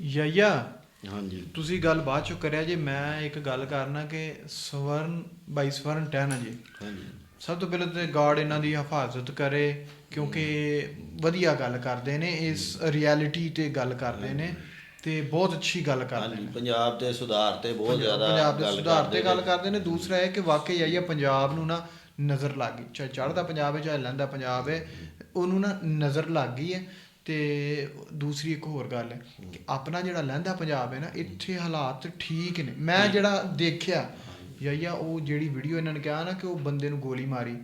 ਯਾਇਆ ਹਾਂਜੀ। ਤੁਸੀਂ ਗੱਲ ਬਾਅਦ ਚੋਂ ਕਰਿਆ ਜੇ ਮੈਂ ਇੱਕ ਗੱਲ ਕਰਨਾ ਕਿ ਸਵਰਨ ਬਾਈ ਸਵਰਨ ਟੈਨ ਆ ਜੀ। ਹਾਂਜੀ। ਸਭ ਤੋਂ ਪਹਿਲਾਂ ਤੇ ਗਾਡ ਇਹਨਾਂ ਦੀ ਹਿਫਾਜ਼ਤ ਕਰੇ ਕਿਉਂਕਿ ਵਧੀਆ ਗੱਲ ਕਰਦੇ ਨੇ ਇਸ ਰਿਐਲਿਟੀ ਤੇ ਗੱਲ ਕਰਦੇ ਨੇ ਤੇ ਬਹੁਤ ਅੱਛੀ ਗੱਲ ਕਰਦੇ ਨੇ। ਪੰਜਾਬ ਦੇ ਸੁਧਾਰ ਤੇ ਬਹੁਤ ਜ਼ਿਆਦਾ ਪੰਜਾਬ ਦੇ ਸੁਧਾਰ ਤੇ ਗੱਲ। ਕਰਦੇ ਨੇ। ਦੂਸਰਾ ਹੈ ਕਿ ਵਾਕਈ ਆਈ ਆ ਪੰਜਾਬ ਨੂੰ ਨਾ ਨਜ਼ਰ ਲੱਗ ਗਈ। ਚਾਹੇ ਚੜ੍ਹਦਾ ਪੰਜਾਬ ਹੈ ਚਾਹੇ ਲਹਿੰਦਾ ਪੰਜਾਬ ਹੈ ਉਹਨੂੰ ਨਾ ਨਜ਼ਰ ਲੱਗ ਗਈ ਹੈ। ਤੇ ਦੂਸਰੀ ਇੱਕ ਹੋਰ ਗੱਲ ਹੈ ਕਿ ਆਪਣਾ ਜਿਹੜਾ ਲਹਿੰਦਾ ਪੰਜਾਬ ਹੈ ਨਾ ਇੱਥੇ ਹਾਲਾਤ ਠੀਕ ਨੇ। ਮੈਂ ਜਿਹੜਾ ਦੇਖਿਆ ਯਾਇਆ ਉਹ ਜਿਹੜੀ ਵੀਡੀਓ ਇਹਨਾਂ ਨੇ ਕਿਹਾ ਨਾ ਕਿ ਉਹ ਬੰਦੇ ਨੂੰ ਗੋਲੀ ਮਾਰੀ।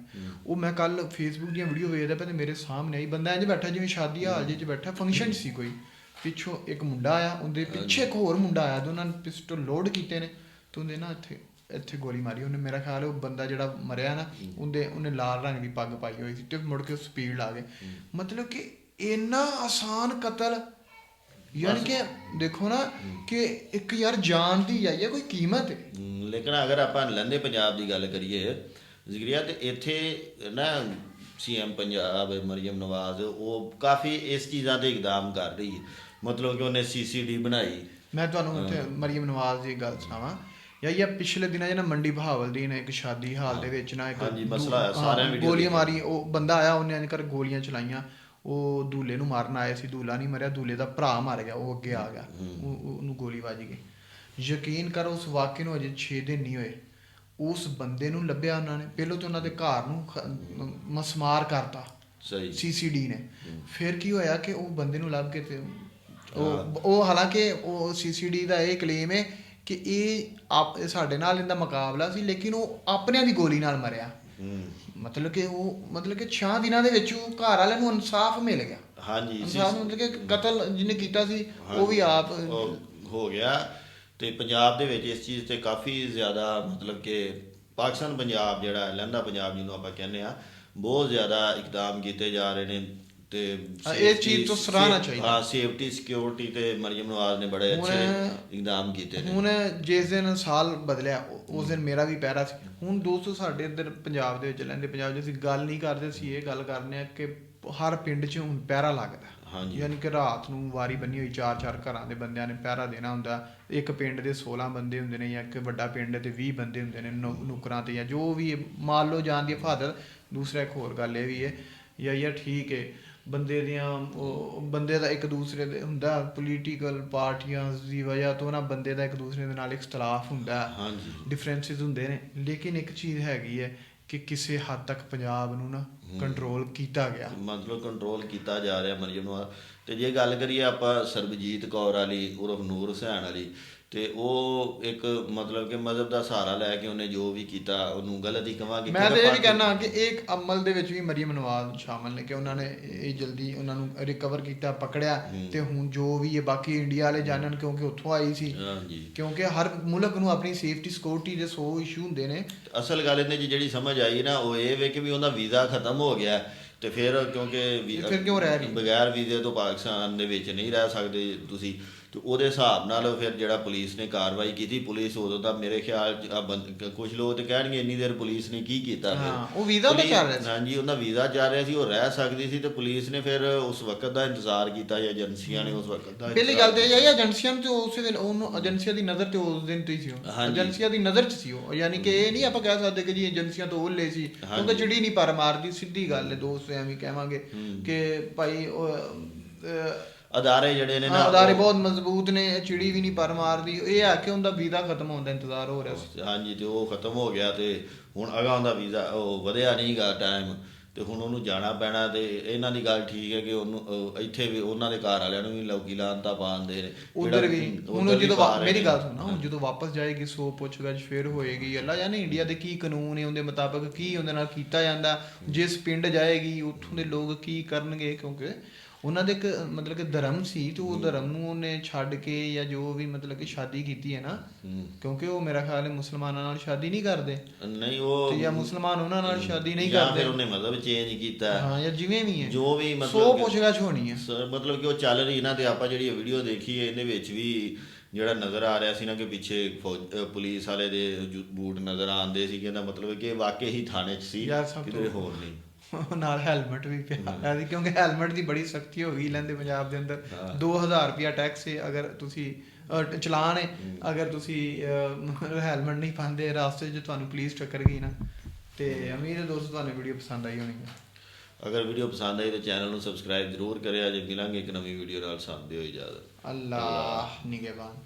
ਉਹ ਮੈਂ ਕੱਲ ਫੇਸਬੁੱਕ ਦੀਆਂ ਵੀਡੀਓ ਵੇਖਦਾ ਪਿਆ ਤੇ ਮੇਰੇ ਸਾਹਮਣੇ ਆਈ। ਬੰਦਾ ਇੰਜ ਬੈਠਾ ਜਿਵੇਂ ਸ਼ਾਦੀ ਹਾਲ ਜਿਹੇ 'ਚ ਬੈਠਾ ਫੰਕਸ਼ਨ ਸੀ ਕੋਈ। ਪਿੱਛੋਂ ਇੱਕ ਮੁੰਡਾ ਆਇਆ ਉਹਦੇ ਪਿੱਛੇ ਇੱਕ ਹੋਰ ਮੁੰਡਾ ਆਇਆ ਦੋਨਾਂ ਨੇ ਪਿਸਟਲ ਲੋਡ ਕੀਤੇ ਨੇ। ਤੇ ਉਹਦੇ ਨਾ ਇੱਥੇ ਇੱਥੇ ਗੋਲੀ ਮਾਰੀ। ਉਹਨੇ ਮੇਰਾ ਖਿਆਲ ਉਹ ਬੰਦਾ ਜਿਹੜਾ ਮਰਿਆ ਨਾ ਉਹਦੇ ਉਹਨੇ ਲਾਲ ਰੰਗ ਦੀ ਪੱਗ ਪਾਈ ਹੋਈ ਸੀ ਤੇ ਮੁੜ ਕੇ ਸਪੀਡ ਲਾ ਗਏ। ਮਤਲਬ ਕਿ ਇੰਨਾ ਆਸਾਨ ਕਤਲ ਯਾਨੀ ਕਿ ਦੇਖੋ ਨਾ ਕਿ ਇੱਕ ਯਾਰ ਜਾਨ ਦੀ ਆਈ ਹੈ ਕੋਈ ਕੀਮਤ ਹੈ। ਲੇਕਿਨ ਅਗਰ ਆਪਾਂ ਲੰਦੇ ਪੰਜਾਬ ਦੀ ਗੱਲ ਕਰੀਏ ਜ਼ਿਕਰੀਆ ਤੇ ਇੱਥੇ ਨਾ ਸੀਐਮ ਪੰਜਾਬ ਮਰੀਮ ਨਵਾਜ਼ ਉਹ ਕਾਫੀ ਇਸ ਚੀਜ਼ਾਂ ਤੇ ਇਕਦਾਮ ਕਰ ਰਹੀ ਹੈ। ਮਤਲਬ ਕਿ ਉਹਨੇ ਸੀਸੀਡੀ ਬਣਾਈ। ਮੈਂ ਤੁਹਾਨੂੰ ਉੱਥੇ ਮਰੀਮ ਨਵਾਜ਼ ਦੀ ਗੱਲ ਸੁਣਾਵਾਂ। ਯਾ ਇਹ ਪਿਛਲੇ ਦਿਨਾਂ 'ਚ ਨਾ ਮੰਡੀ ਬਹਾਵਲਦੀਨ ਇੱਕ ਸ਼ਾਦੀ ਹਾਲ ਦੇ ਵਿੱਚ ਨਾ ਇੱਕ ਹਾਂਜੀ, ਦੂ- ਮਸਲਾ ਹੋਇਆ, ਹਾਂ, ਸਾਰਿਆਂ ਵੀਡੀਓ ਗੋਲੀਆਂ। ਮਾਰੀ ਉਹ ਬੰਦਾ ਆਇਆ ਉਹਨੇ ਅੰਕਰ ਗੋਲੀਆਂ ਚਲਾਈਆਂ। ਉਹ ਦੂਲੇ ਨੂੰ ਮਾਰਨ ਆਇਆ ਸੀ ਦੂਲਾ ਨਹੀਂ ਮਰਿਆ ਦੂਲੇ ਦਾ ਭਰਾ ਮਰ ਗਿਆ ਉਹ ਅੱਗੇ ਆ ਗਿਆ। ਉਹ- ਉਹ- ਉਹਨੂੰ ਗੋਲੀ ਵੱਜ ਗਈ। ਯਕੀਨ ਕਰੋ ਉਸ ਵਾਕਿਆ ਨੂੰ ਅਜੇ 6 ਦਿਨ ਨਹੀਂ ਹੋਏ। ਉਸ ਬੰਦੇ ਨੂੰ ਲੱਭਿਆ ਉਹਨਾਂ ਨੇ। ਪਹਿਲਾਂ ਤਾਂ ਉਹਨਾਂ ਦੇ ਘਰ ਨੂੰ ਮਸਮਾਰ ਕਰਤਾ। ਸਹੀ। ਸੀਸੀਡੀ ਨੇ। ਫਿਰ ਕੀ ਹੋਇਆ ਕਿ ਉਹ ਬੰਦੇ ਨੂੰ ਲੱਭ ਕੇ ਤੇ ਉਹ ਉਹ ਹਾਲਾਂਕਿ ਉਹ ਸੀਸੀਡੀ ਦਾ ਇਹ ਕਲੇਮ ਹੈ ਕਿ ਇਹ ਸਾਡੇ ਨਾਲ ਇਹਦਾ ਮੁਕਾਬਲਾ ਸੀ ਲੇਕਿਨ ਉਹ ਆਪਣਿਆਂ ਦੀ ਗੋਲੀ ਨਾਲ ਮਰਿਆ। ਮਤਲਬ ਕਿ ਉਹ ਮਤਲਬ ਕਿ 6 ਦਿਨਾਂ ਦੇ ਵਿੱਚ ਉਹ ਘਰ ਵਾਲਿਆਂ ਨੂੰ ਇਨਸਾਫ ਮਿਲ ਗਿਆ। ਹਾਂਜੀ ਇਨਸਾਫ ਮਤਲਬ ਕਿ ਕਤਲ ਜਿਹਨੇ ਕੀਤਾ ਸੀ ਉਹ ਵੀ ਆਪ ਹੋ ਗਿਆ। ਤੇ ਪੰਜਾਬ ਦੇ ਵਿੱਚ ਇਸ ਚੀਜ਼ ਤੇ ਕਾਫੀ ਜ਼ਿਆਦਾ ਮਤਲਬ ਕਿ ਪਾਕਿਸਤਾਨ ਪੰਜਾਬ ਜਿਹੜਾ ਲਹਿੰਦਾ ਪੰਜਾਬ ਜਿਹਨੂੰ ਆਪਾਂ ਕਹਿੰਦੇ ਆ ਬਹੁਤ ਜ਼ਿਆਦਾ ਇਕਦਾਮ ਕੀਤੇ ਜਾ ਰਹੇ ਨੇ। ਤੇ ਇਹ ਚੀਜ਼ ਤੋਂ safe- ਚਾਹੀਦਾ। ਹਾਂ ਸੇਫਟੀ ਸਿਕਿਉਰਿਟੀ ਤੇ ਮਰੀਮ ਨਵਾਜ਼ ਨੇ ਬੜੇ ਅੱਛੇ ਇਕਦਾਮ ਕੀਤੇ ਨੇ। ਹੁਣ ਜਿਸ ਦਿਨ ਸਾਲ ਬਦਲਿਆ ਉਸ ਦਿਨ ਮੇਰਾ ਵੀ ਪੈਰਾ ਸੀ। ਹੁਣ ਦੋਸਤੋ ਸਾਡੇ ਇੱਧਰ ਪੰਜਾਬ ਦੇ ਵਿੱਚ ਲੈਂਦੇ ਪੰਜਾਬ 'ਚ ਅਸੀਂ ਗੱਲ ਨਹੀਂ ਕਰਦੇ ਸੀ ਇਹ ਗੱਲ ਕਰਨੇ ਆ ਕਿ ਹਰ ਪਿੰਡ 'ਚ ਹੁਣ ਪੈਰਾ ਲੱਗਦਾ। ਹਾਂਜੀ। ਯਾਨੀ ਕਿ ਰਾਤ ਨੂੰ ਵਾਰੀ ਬੰਨੀ ਹੋਈ ਚਾਰ ਚਾਰ ਘਰਾਂ ਦੇ ਬੰਦਿਆਂ ਨੇ ਪਹਿਰਾ ਦੇਣਾ ਹੁੰਦਾ। ਇੱਕ ਪਿੰਡ ਦੇ 16 ਬੰਦੇ ਹੁੰਦੇ ਨੇ ਜਾਂ ਇੱਕ ਵੱਡਾ ਪਿੰਡ ਤੇ 20 ਬੰਦੇ ਹੁੰਦੇ ਨੇ ਨੁਕਰਾਂ ਤੇ ਜਾਂ ਜੋ ਵੀ ਮੰਨ ਲਓ ਜਾਣ ਦੀ ਹਿਫਾਜ਼ਤ ਦੂਸਰਾ ਇੱਕ ਹੋਰ ਗੱਲ ਇਹ ਵੀ ਹੈ ਯਾ ਯਾ ਠੀਕ ਹੈ। ਬੰਦੇ ਦੀਆਂ ਉਹ ਬੰਦੇ ਦਾ ਇੱਕ ਦੂਸਰੇ ਦੇ ਹੁੰਦਾ ਪੋਲੀਟੀਕਲ ਪਾਰਟੀਆਂ ਦੀ ਵਜ੍ਹਾ ਤੋਂ ਨਾ ਬੰਦੇ ਦਾ ਇੱਕ ਦੂਸਰੇ ਦੇ ਨਾਲ ਇਖਤਲਾਫ ਹੁੰਦਾ। ਹਾਂਜੀ। ਡਿਫਰੈਂਸਿਸ ਹੁੰਦੇ ਨੇ। ਲੇਕਿਨ ਇੱਕ ਚੀਜ਼ ਹੈਗੀ ਹੈ ਕਿ ਕਿਸੇ ਹੱਦ ਤੱਕ ਪੰਜਾਬ ਨੂੰ ਨਾ ਕੰਟਰੋਲ ਕੀਤਾ ਗਿਆ। ਮਤਲਬ ਕੰਟਰੋਲ ਕੀਤਾ ਜਾ ਰਿਹਾ ਮਰੀਮ ਨਵਾਜ਼ ਤੇ ਜੇ ਗੱਲ ਕਰੀਏ ਆਪਾਂ ਸਰਬਜੀਤ ਕੌਰ ਵਾਲੀ ਉਰਫ ਨੂਰ ਹੁਸੈਨ ਵਾਲੀ ਤੇ ਉਹ ਇੱਕ ਮਤਲਬ ਕਿ ਮਜ਼ਹਬ ਦਾ ਸਹਾਰਾ ਲੈ ਕੇ ਉਹਨੇ ਜੋ ਵੀ ਕੀਤਾ ਉਹਨੂੰ ਗਲਤ ਹੀ ਕਵਾਂਗੇ। ਮੈਂ ਤਾਂ ਇਹ ਵੀ ਕਹਿਣਾ ਕਿ ਇੱਕ ਅਮਲ ਦੇ ਵਿੱਚ ਵੀ ਮਰੀਮ ਨਵਾਜ਼ ਸ਼ਾਮਲ ਨੇ ਕਿ ਉਹਨਾਂ ਨੇ ਇਹ ਜਲਦੀ ਉਹਨਾਂ ਨੂੰ ਰਿਕਵਰ ਕੀਤਾ ਪਕੜਿਆ ਤੇ ਹੁਣ ਜੋ ਵੀ ਇਹ ਬਾਕੀ ਇੰਡੀਆ ਵਾਲੇ ਜਾਣਨ ਕਿਉਂਕਿ ਉੱਥੋਂ ਆਈ ਸੀ। ਕਿਉਂਕਿ ਹਰ ਮੁਲਕ ਨੂੰ ਆਪਣੀ ਸੇਫਟੀ ਸਿਕਿਉਰਿਟੀ ਦੇ 100 ਇਸ਼ੂ ਹੁੰਦੇ ਨੇ। ਅਸਲ ਗੱਲ ਇਹਨੇ ਜਿਹੜੀ ਸਮਝ ਆਈ ਨਾ ਉਹ ਇਹ ਵੇ ਕਿ ਵੀ ਉਹਦਾ ਵੀਜ਼ਾ ਖਤਮ ਹੋ ਗਿਆ ਤੇ ਫਿਰ ਕਿਉਂਕਿ ਫਿਰ ਕਿਉਂ ਰਹਿ ਰਹੀ? ਬਗੈਰ ਵੀਜ਼ੇ ਤੋਂ ਪਾਕਿਸਤਾਨ ਦੇ ਵਿੱਚ ਨਹੀਂ ਰਹਿ ਸਕਦੇ ਤੁਸੀਂ। ਤੇ ਉਹਦੇ ਹਿਸਾਬ ਨਾਲ ਫਿਰ ਜਿਹੜਾ ਪੁਲਿਸ ਨੇ ਕਾਰਵਾਈ ਕੀਤੀ ਪੁਲਿਸ ਉਦੋਂ ਦਾ ਮੇਰੇ ਖਿਆਲ ਕੁਝ ਲੋਕ ਤੇ ਕਹਿਣਗੇ ਇੰਨੀ ਦੇਰ ਪੁਲਿਸ ਨੇ ਕੀ ਕੀਤਾ ਫਿਰ। ਉਹ ਵੀਜ਼ਾ ਤਾਂ ਚੱਲ ਰਿਹਾ ਸੀ। ਹਾਂਜੀ ਉਹਦਾ ਵੀਜ਼ਾ ਚੱਲ ਰਿਹਾ ਸੀ ਉਹ ਰਹਿ ਸਕਦੀ ਸੀ ਤੇ ਪੁਲਿਸ ਨੇ ਫਿਰ ਉਸ ਵਕਤ ਦਾ ਇੰਤਜ਼ਾਰ ਕੀਤਾ ਜਾਂ ਏਜੰਸੀਆਂ ਨੇ ਉਸ ਵਕਤ ਦਾ ਪਹਿਲੀ ਗੱਲ ਤੇ ਇਹ ਹੈ ਏਜੰਸੀਆਂ ਤੇ ਉਸੇ ਵੇਲੇ ਉਹਨੂੰ ਏਜੰਸੀਆਂ ਦੀ ਨਜ਼ਰ ਤੇ ਉਸ ਦਿਨ ਤੋਂ ਸੀ ਉਹ। ਏਜੰਸੀਆਂ ਦੀ ਨਜ਼ਰ 'ਚ ਸੀ ਉਹ ਯਾਨੀ ਕਿ ਇਹ ਨਹੀਂ ਆਪਾਂ ਕਹਿ ਸਕਦੇ ਕਿ ਜੀ ਏਜੰਸੀਆਂ ਤੋਂ ਉਹਲੇ ਸੀ ਕਿਉਂਕਿ ਚਿੜੀ ਨਹੀਂ ਪਰ ਮਾਰਦੀ ਸਿੱਧੀ ਗੱਲ ਹੈ ਦੋਸਤ ਐਵੇਂ ਕਹਾਂਗੇ ਕਿ ਭਾਈ ਅਦਾਰੇ ਜਿਹੜੇ ਨੇ ਨਾ ਅਦਾਰੇ ਬਹੁਤ ਮਜ਼ਬੂਤ ਨੇ ਚਿੜੀ ਵੀ ਨਹੀਂ ਪਰ ਮਾਰਦੀ ਇਹ ਆ ਕਿ ਉਹਦਾ ਵੀਜ਼ਾ ਖਤਮ ਹੋਣ ਦਾ ਇੰਤਜ਼ਾਰ ਹੋ ਰਿਹਾ ਸੀ ਹਾਂਜੀ ਤੇ ਉਹ ਖਤਮ ਹੋ ਗਿਆ ਤੇ ਹੁਣ ਅਗਾਂ ਦਾ ਵੀਜ਼ਾ ਉਹ ਵਧਿਆ ਨਹੀਂਗਾ ਟਾਈਮ ਤੇ ਹੁਣ ਉਹਨੂੰ ਜਾਣਾ ਪੈਣਾ ਤੇ ਇਹਨਾਂ ਦੀ ਗੱਲ ਠੀਕ ਹੈ ਕਿ ਉਹਨੂੰ ਉਹ ਇੱਥੇ ਵੀ ਉਹਨਾਂ ਦੇ ਘਰ ਵਾਲਿਆਂ ਨੂੰ ਵੀ ਲੌਕੀ ਲਾਂਤਾ ਪਾਉਂਦੇ ਨੇ ਉਧਰ ਵੀ ਹੁਣ ਜਦੋਂ ਮੇਰੀ ਨੇ। ਗੱਲ ਸੁਣੋ ਹੁਣ ਜਦੋਂ ਵਾਪਸ ਜਾਏਗੀ ਸੋ ਪੁੱਛਗਛ ਫਿਰ ਹੋਏਗੀ ਅੱਲਾ ਯਾਨੀ ਇੰਡੀਆ ਦੇ ਕੀ ਕਾਨੂੰਨ ਹੈ ਉਹਦੇ ਮੁਤਾਬਕ ਕੀ ਉਹਦੇ ਨਾਲ ਕੀਤਾ ਜਾਂਦਾ ਜਿਸ ਪਿੰਡ ਜਾਏਗੀ ਉੱਥੋਂ ਦੇ ਲੋਕ ਕੀ ਕਰਨਗੇ ਕਿਉਂਕਿ ਉਹਨਾਂ ਦੇ ਇੱਕ ਮਤਲਬ ਕਿ ਧਰਮ ਸੀ ਤੇ ਉਹ ਧਰਮ ਨੂੰ ਉਹਨੇ ਛੱਡ ਕੇ ਜਾਂ ਜੋ ਵੀ ਮਤਲਬ ਕਿ ਸ਼ਾਦੀ ਕੀਤੀ ਹੈ ਨਾ ਕਿਉਂਕਿ ਉਹ ਮੇਰਾ ਖਿਆਲ ਹੈ ਮੁਸਲਮਾਨਾਂ ਨਾਲ ਸ਼ਾਦੀ ਨਹੀਂ ਕਰਦੇ। ਨਹੀਂ ਉਹ ਤੇ ਜਾਂ ਮੁਸਲਮਾਨ ਉਹਨਾਂ ਨਾਲ ਸ਼ਾਦੀ ਨਹੀਂ ਜਾਂ ਕਰਦੇ। ਫਿਰ ਉਹਨੇ ਮਤਲਬ ਚੇਂਜ ਕੀਤਾ। ਹਾਂ ਜਾਂ ਜਿਵੇਂ ਵੀ ਹੈ। ਜੋ ਵੀ ਸੋ ਮਤਲਬ ਕਿ- ਪੁੱਛਗਛ ਹੋਣੀ ਹੈ। ਸਰ ਮਤਲਬ ਕਿ ਉਹ ਚੱਲ ਰਹੀ ਨਾ ਤੇ ਆਪਾਂ ਜਿਹੜੀ ਵੀਡੀਓ ਦੇਖੀ ਹੈ ਇਹਦੇ ਵਿੱਚ ਵੀ ਜਿਹੜਾ ਨਜ਼ਰ ਆ ਰਿਹਾ ਸੀ ਨਾ ਕਿ ਪਿੱਛੇ ਪੁਲਿਸ ਵਾਲੇ ਦੇ ਜੁ- ਬੂਟ ਨਜ਼ਰ ਆਉਂਦੇ ਸੀ ਕਹਿੰਦਾ ਮਤਲਬ ਕਿ ਵਾਕਈ ਹੀ ਥਾਣੇ 'ਚ ਸੀ ਕਿਤੇ ਹੋਰ ਨਹੀਂ। ਨਾਲ ਹੈਲਮਟ ਵੀ ਪਿਆ ਹੈ। ਕਿਉਂਕਿ ਹੈਲਮਟ ਦੀ ਬੜੀ ਸਖਤੀ ਹੋ ਗਈ ਲੈਂਦੇ ਪੰਜਾਬ ਦੇ ਅੰਦਰ। 2000 ਰੁਪਿਆ ਟੈਕਸ ਹੈ ਅਗਰ ਤੁਸੀਂ ਚਲਾਨ ਹੈ। ਅਗਰ ਤੁਸੀਂ ਹੈਲਮਟ ਨਹੀਂ ਪਾਉਂਦੇ ਰਾਸਤੇ 'ਚ ਤੁਹਾਨੂੰ ਪੁਲਿਸ ਟੱਕਰ ਗਈ ਨਾ। ਤੇ ਅਮੀਰ ਦੋਸਤੋ ਤੁਹਾਨੂੰ ਵੀਡੀਓ ਪਸੰਦ ਆਈ ਹੋਣੀ ਹੈ। ਅਗਰ ਵੀਡੀਓ ਪਸੰਦ ਆਈ ਤਾਂ ਚੈਨਲ ਨੂੰ ਸਬਸਕ੍ਰਾਈਬ ਜ਼ਰੂਰ ਕਰਿਆ ਜੇ ਮਿਲਾਂਗੇ ਇੱਕ ਨਵੀਂ ਵੀਡੀਓ ਨਾਲ ਸਾਥ ਦਿਓ ਇਜਾਜ਼ਤ। ਅੱਲਾਹ। ਨਿਗਹਿਬਾਨ।